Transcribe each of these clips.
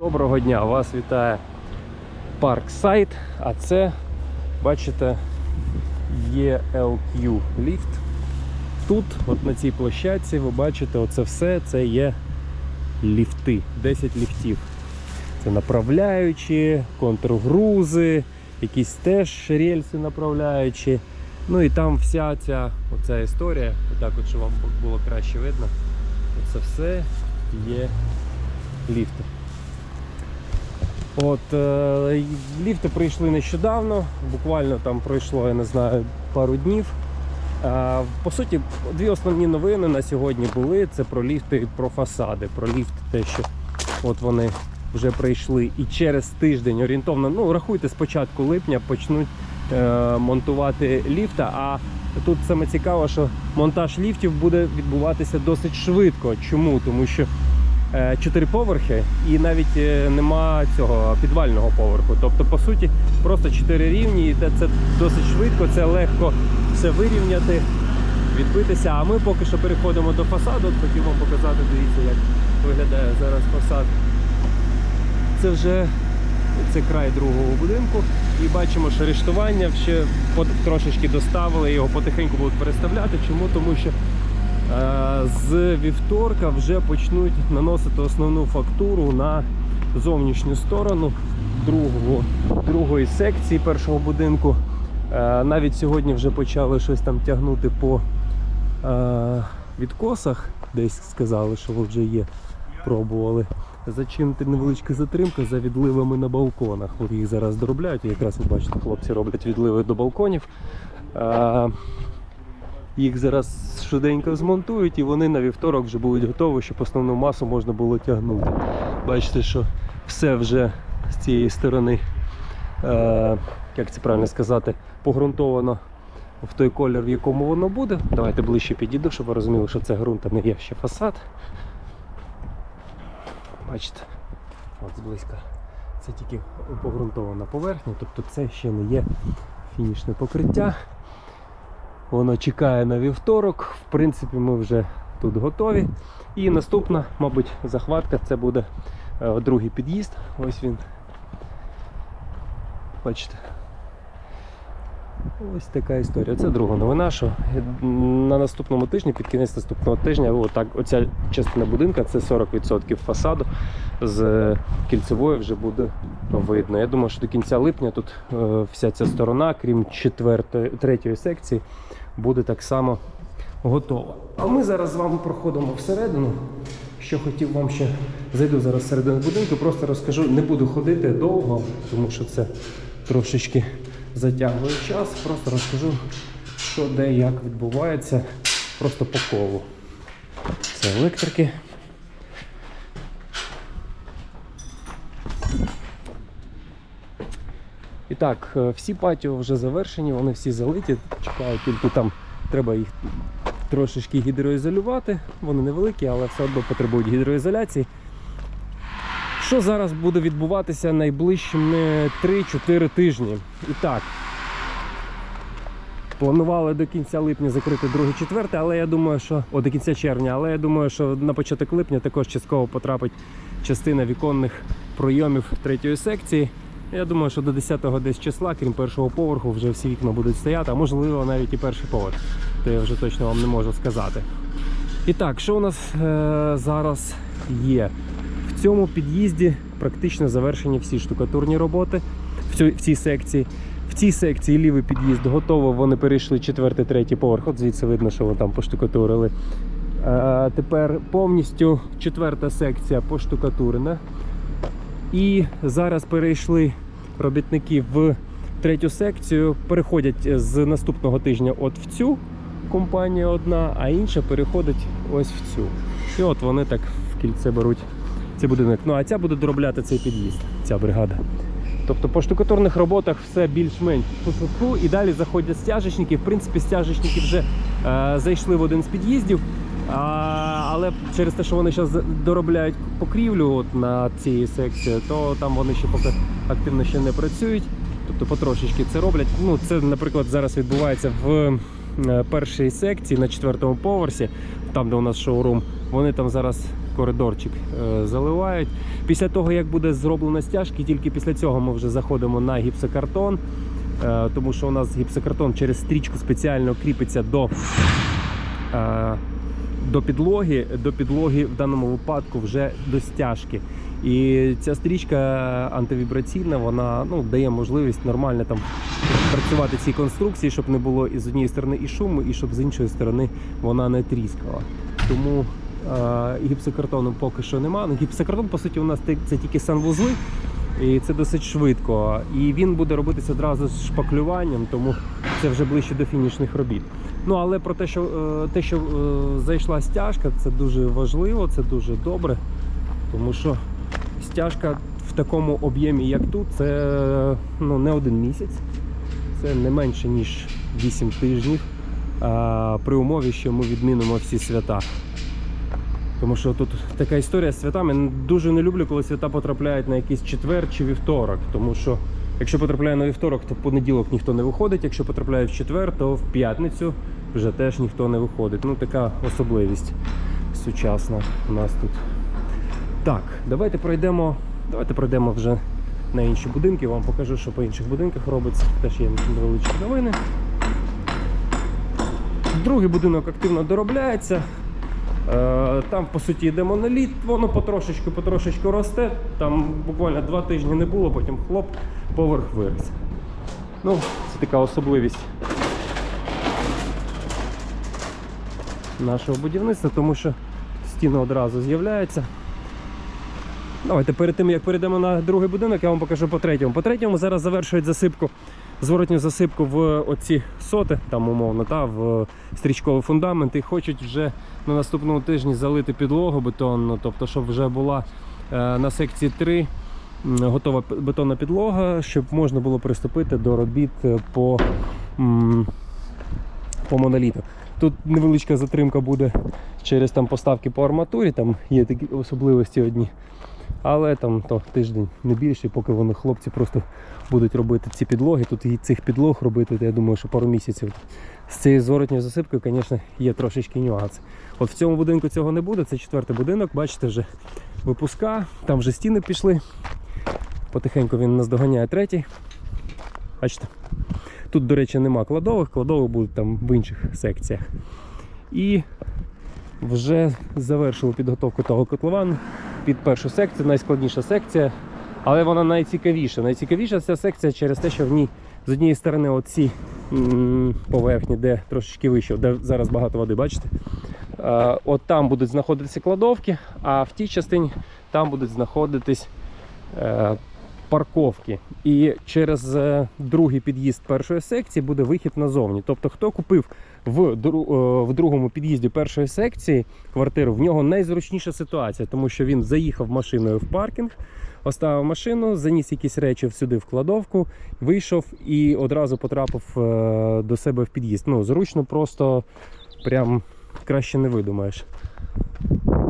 Доброго дня! Вас вітає парк сайт, а це, бачите, ELQ ліфт. Тут, от на цій площадці, ви бачите, оце все це є ліфти, 10 ліфтів. Це направляючі, контргрузи, якісь теж рельси направляючі. Ну і там вся ця оця історія, отак от, щоб вам було краще видно, це все є ліфти. От е, ліфти прийшли нещодавно, буквально там пройшло, я не знаю, пару днів. Е, по суті, дві основні новини на сьогодні були: це про ліфти і про фасади. Про ліфт, те, що от вони вже прийшли, і через тиждень орієнтовно, ну рахуйте, з початку липня почнуть е, монтувати ліфта. А тут саме цікаво, що монтаж ліфтів буде відбуватися досить швидко. Чому? Тому що е, чотири поверхи і навіть е, нема цього підвального поверху. Тобто, по суті, просто чотири рівні, і це досить швидко, це легко все вирівняти, відбитися. А ми поки що переходимо до фасаду. От хотів вам показати, дивіться, як виглядає зараз фасад. Це вже це край другого будинку. І бачимо, що рештування ще трошечки доставили, його потихеньку будуть переставляти. Чому? Тому що З вівторка вже почнуть наносити основну фактуру на зовнішню сторону другого, другої секції першого будинку. Е, Навіть сьогодні вже почали щось там тягнути по е, відкосах. Десь сказали, що вже є. Пробували зачинити невеличка затримка за відливами на балконах. От їх зараз доробляють. Якраз ви бачите, хлопці роблять відливи до балконів. Їх зараз швиденько змонтують і вони на вівторок вже будуть готові, щоб основну масу можна було тягнути. Бачите, що все вже з цієї сторони, е, як це правильно сказати, погрунтовано в той колір, в якому воно буде. Давайте ближче підійду, щоб ви розуміли, що це ґрунт, а не є ще фасад. Бачите, от зблизька. Це тільки погрунтована поверхня, тобто це ще не є фінішне покриття. Воно чекає на вівторок. В принципі, ми вже тут готові. І наступна, мабуть, захватка це буде е, другий під'їзд. Ось він. Бачите. Ось така історія. Це друга новина, що на наступному тижні, під кінець наступного тижня, отак, оця частина будинка це 40% фасаду з кільцевої вже буде видно. Я думаю, що до кінця липня тут е, вся ця сторона, крім четвертої, третьої секції, буде так само готова. А ми зараз з вами проходимо всередину. Що хотів вам ще зайду зараз всередину будинку, просто розкажу, не буду ходити довго, тому що це трошечки затягує час. Просто розкажу, що де як відбувається, просто по колу. Це електрики. І так, е, всі патіо вже завершені, вони всі залиті. Чекаю, тільки там треба їх трошечки гідроізолювати. Вони невеликі, але все одно потребують гідроізоляції. Що зараз буде відбуватися найближчими 3-4 тижні? І так, планували до кінця липня закрити друге, четверте, але я думаю, що о, до кінця червня, але я думаю, що на початок липня також частково потрапить частина віконних пройомів третьої секції. Я думаю, що до 10-го десь числа, крім першого поверху, вже всі вікна будуть стояти, а можливо навіть і перший поверх. То я вже точно вам не можу сказати. І так, що у нас е, зараз є? Цьому під'їзді практично завершені всі штукатурні роботи в, цій секції. В цій секції лівий під'їзд готово, вони перейшли четвертий, третій поверх. От звідси видно, що вони там поштукатурили. Е, тепер повністю четверта секція поштукатурена. І зараз перейшли робітники в третю секцію. Переходять з наступного тижня от в цю компанію одна, а інша переходить ось в цю. І от вони так в кільце беруть цей будинок. Ну а ця буде доробляти цей під'їзд, ця бригада. Тобто по штукатурних роботах все більш-менш фу-фу-фу, і далі заходять стяжечники. В принципі, стяжечники вже е, зайшли в один з під'їздів. А, але через те, що вони зараз доробляють покрівлю от на цій секції, то там вони ще поки активно ще не працюють. Тобто потрошечки це роблять. Ну, це, наприклад, зараз відбувається в е, першій секції на четвертому поверсі, там де у нас шоурум. Вони там зараз коридорчик е, заливають. Після того, як буде зроблено стяжки, тільки після цього ми вже заходимо на гіпсокартон, е, тому що у нас гіпсокартон через стрічку спеціально кріпиться до, е, до підлоги, до підлоги в даному випадку вже до стяжки. І ця стрічка антивібраційна, вона ну, дає можливість нормально там працювати цій конструкції, щоб не було і з однієї сторони і шуму, і щоб з іншої сторони вона не тріскала. Тому гіпсокартону поки що нема. Ну, гіпсокартон, по суті, у нас це тільки санвузли, і це досить швидко. І він буде робитися одразу з шпаклюванням, тому це вже ближче до фінішних робіт. Ну але про те, що е, те, що е, зайшла стяжка, це дуже важливо, це дуже добре, тому що стяжка в такому об'ємі, як тут, це ну, не один місяць, це не менше ніж 8 тижнів. При умові, що ми відмінимо всі свята. Тому що тут така історія з святами. Дуже не люблю, коли свята потрапляють на якийсь четвер чи вівторок. Тому що якщо потрапляє на вівторок, то в понеділок ніхто не виходить. Якщо потрапляє в четвер, то в п'ятницю вже теж ніхто не виходить. Ну така особливість сучасна у нас тут. Так, давайте пройдемо. Давайте пройдемо вже на інші будинки. Вам покажу, що по інших будинках робиться. Теж є невеличкі новини. Другий будинок активно доробляється. Е, Там, по суті, йде моноліт, воно потрошечку, потрошечку росте. Там буквально два тижні не було, потім хлоп, поверх виріс. Ну, це така особливість нашого будівництва, тому що стіни одразу з'являються. Давайте перед тим, як перейдемо на другий будинок, я вам покажу по третьому. По третьому зараз завершують засипку, зворотню засипку в оці соти, там умовно, та, в стрічковий фундамент і хочуть вже на наступному тижні залити підлогу бетонну, тобто, щоб вже була е, на секції 3 готова бетонна підлога, щоб можна було приступити до робіт е, по, по моноліту. Тут невеличка затримка буде через там поставки по арматурі, там є такі особливості одні. Але там то тиждень не більше, поки вони хлопці просто будуть робити ці підлоги. Тут і цих підлог робити, я думаю, що пару місяців. З цією зворотньою засипкою, звісно, є трошечки нюанси. От в цьому будинку цього не буде, це четвертий будинок, бачите, вже випуска, там вже стіни пішли. Потихеньку він наздоганяє третій. Бачите? Тут, до речі, нема кладових, кладових будуть там в інших секціях. І вже завершили підготовку того котловану під першу секцію, найскладніша секція, але вона найцікавіша. Найцікавіша ця секція через те, що в ній з однієї сторони оці поверхні, де трошечки вище, де зараз багато води, бачите? От там будуть знаходитися кладовки, а в тій частині там будуть знаходитись е, парковки. І через е, другий під'їзд першої секції буде вихід назовні. Тобто, хто купив в, е, в другому під'їзді першої секції квартиру, в нього найзручніша ситуація, тому що він заїхав машиною в паркінг, оставив машину, заніс якісь речі сюди в кладовку, вийшов і одразу потрапив е, до себе в під'їзд. Ну, зручно, просто прям краще не видумаєш.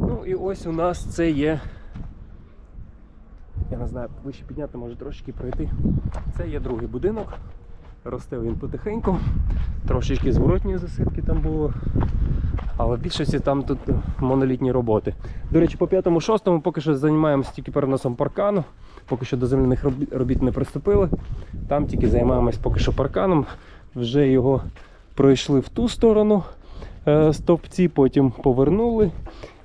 Ну і ось у нас це є. Я не знаю, вище підняти, може трошечки пройти. Це є другий будинок. Росте він потихеньку. Трошечки зворотньої засипки там було. Але в більшості там тут монолітні роботи. До речі, по п'ятому, шостому поки що займаємося тільки переносом паркану. Поки що до земляних робіт не приступили. Там тільки займаємось поки що парканом. Вже його пройшли в ту сторону е, стовпці, потім повернули.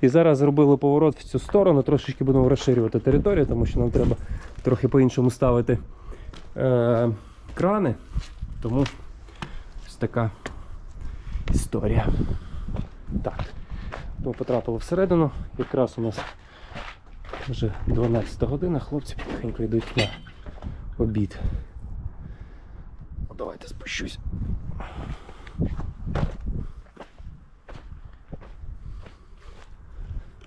І зараз зробили поворот в цю сторону. Трошечки будемо розширювати територію, тому що нам треба трохи по-іншому ставити е, крани. Тому така історія. Так, ми потрапили всередину. Якраз у нас вже 12 година, хлопці потихеньку йдуть на обід. Давайте спущусь.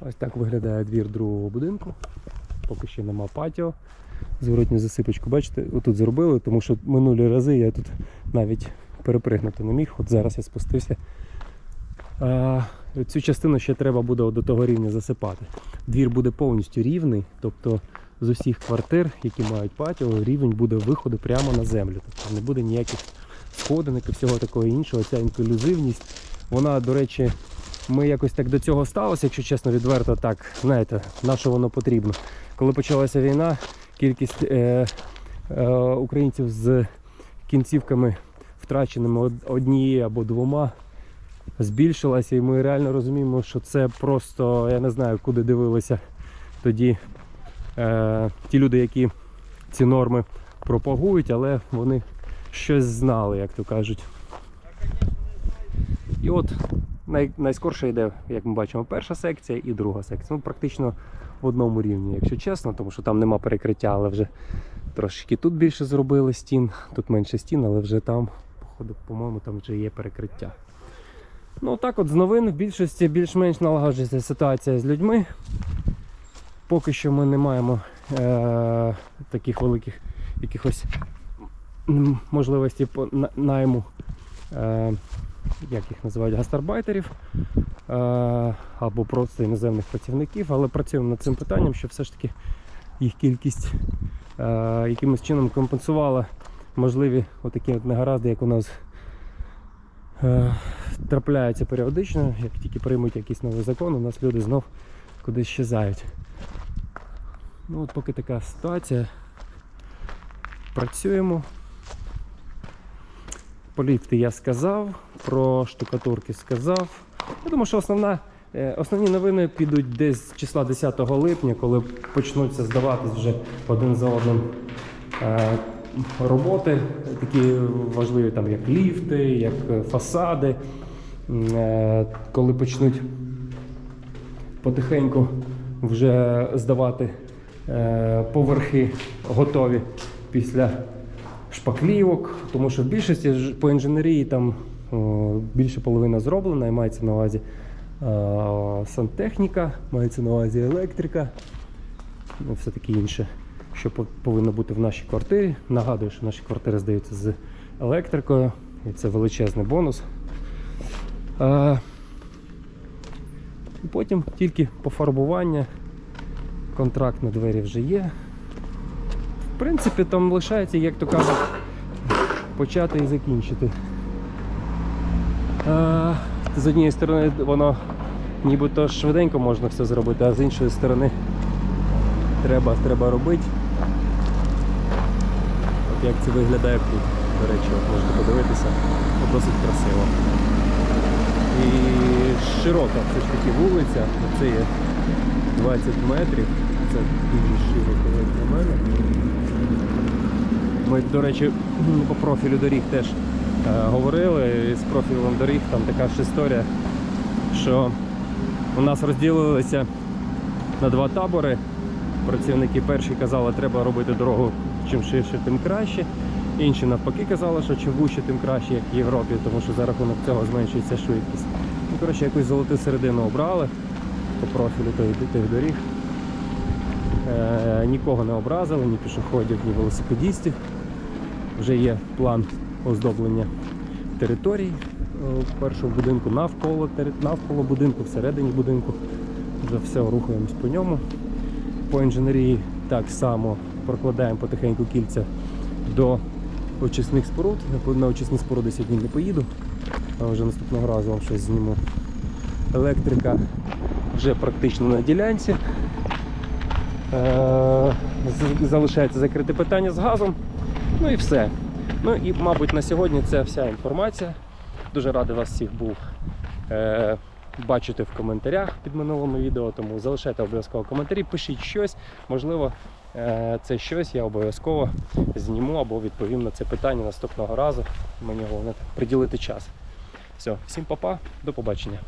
Ось так виглядає двір другого будинку. Поки ще нема патіо. Зворотню засипочку, бачите, отут зробили, тому що минулі рази я тут навіть перепригнути не міг. От зараз я спустився. А, цю частину ще треба буде до того рівня засипати. Двір буде повністю рівний, тобто з усіх квартир, які мають патіо, рівень буде виходу прямо на землю. Тобто не буде ніяких сходинок і всього такого іншого. Ця інклюзивність, вона, до речі, ми якось так до цього сталося, якщо чесно, відверто так, знаєте, на що воно потрібно. Коли почалася війна, кількість е, е, українців з кінцівками втраченими однією або двома збільшилася, і ми реально розуміємо, що це просто, я не знаю, куди дивилися тоді е, ті люди, які ці норми пропагують, але вони щось знали, як то кажуть. І от най, найскорше йде, як ми бачимо, перша секція і друга секція. Ну, практично в одному рівні, якщо чесно, тому що там нема перекриття, але вже трошки тут більше зробили стін, тут менше стін, але вже там, походу, по-моєму, там вже є перекриття. Ну так от з новин в більшості більш-менш налагоджується ситуація з людьми. Поки що ми не маємо е- таких великих якихось можливостей по на- найму, е- як їх називають, гастарбайтерів е- або просто іноземних працівників, але працюємо над цим питанням, щоб все ж таки їх кількість е- якимось чином компенсувала можливі отакі от негаразди, як у нас е- трапляються періодично, як тільки приймуть якийсь новий закон, у нас люди знов кудись щезають. Ну от поки така ситуація. Працюємо. Про я сказав, про штукатурки сказав. Я думаю, що основна, е, основні новини підуть десь з числа 10 липня, коли почнуться здаватись вже один за одним е, роботи, такі важливі, там, як ліфти, як фасади. Е, Коли почнуть потихеньку вже здавати е, поверхи готові після шпаклівок, тому що в більшості по інженерії там більше половина зроблена і мається на увазі сантехніка, мається на увазі електрика, ну, все таке інше, що повинно бути в нашій квартирі. Нагадую, що наші квартири здаються з електрикою, і це величезний бонус. Е, і потім тільки пофарбування, контракт на двері вже є. В принципі, там лишається, як то кажуть, почати і закінчити. Е, з однієї сторони, воно нібито швиденько можна все зробити, а з іншої сторони треба, треба робити. Як це виглядає тут, до речі, можете подивитися, От досить красиво. І широка все ж таки вулиця, це є 20 метрів, це дуже широко на мене. Ми, до речі, по профілю доріг теж е, говорили. І з профілем доріг там така ж історія, що у нас розділилися на два табори. Працівники перші казали, треба робити дорогу чим ширше, тим краще. Інші навпаки казали, що чим вужче, тим краще, як в Європі, тому що за рахунок цього зменшується швидкість. Ну, коротше, якусь золоту середину обрали по профілю тих, доріг. Е, нікого не образили, ні пішоходів, ні велосипедістів. Вже є план оздоблення територій е, першого будинку навколо, навколо будинку, всередині будинку. Вже все рухаємось по ньому. По інженерії так само прокладаємо потихеньку кільця до очисних споруд. На очисні споруди сьогодні не поїду, а вже наступного разу вам щось зніму. Електрика вже практично на ділянці. Е, Залишається закрите питання з газом. Ну і все. Ну і, мабуть, на сьогодні це вся інформація. Дуже радий вас всіх був е, бачити в коментарях під минулими відео, тому залишайте обов'язково коментарі, пишіть щось. Можливо, це щось я обов'язково зніму або відповім на це питання наступного разу. Мені головне приділити час. Все, всім па-па, до побачення.